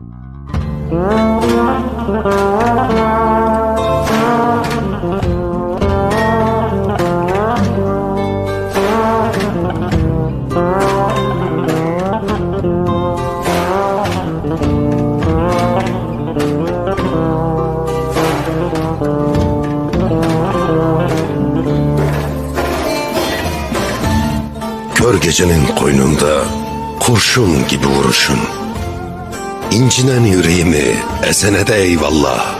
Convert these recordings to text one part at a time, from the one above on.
Kör gecenin koynunda kurşun gibi vuruşun. İncinen yüreğimi esene de eyvallah.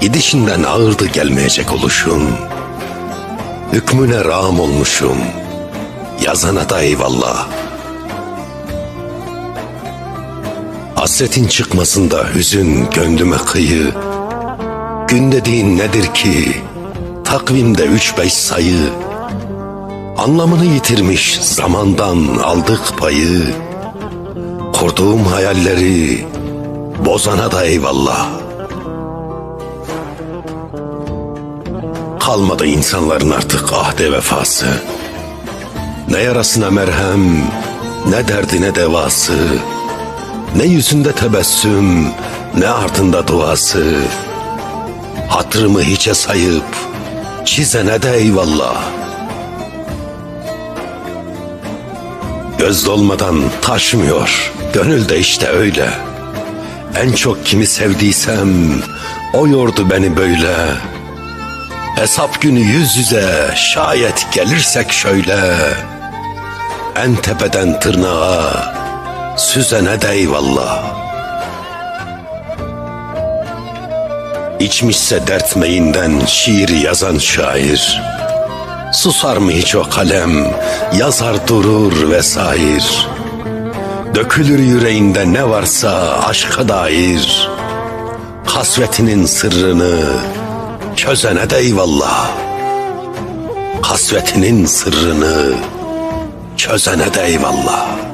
Gidişinden ağırdı gelmeyecek oluşun. Hükmüne rağm olmuşum. Yazana da eyvallah. Hasretin çıkmasında hüzün gönlüme kıyı. Gün dediğin nedir ki? Takvimde üç beş sayı. Anlamını yitirmiş zamandan aldık payı. Kurduğum hayalleri bozana da eyvallah. Kalmadı insanların artık ahde vefası. Ne yarasına merhem, ne derdine devası. Ne yüzünde tebessüm, ne ardında duası. Hatırımı hiçe sayıp çizene de eyvallah. Göz dolmadan taşmıyor. Gönül de işte öyle. En çok kimi sevdiysem o yordu beni böyle. Hesap günü yüz yüze şayet gelirsek şöyle. En tepeden tırnağa süzene de eyvallah. İçmişse dert meyinden şiiri yazan şair. Susar mı hiç o kalem, yazar durur vesair. Dökülür yüreğinde ne varsa aşka dair. Hasretinin sırrını çözene de eyvallah. Hasretinin sırrını çözene de eyvallah.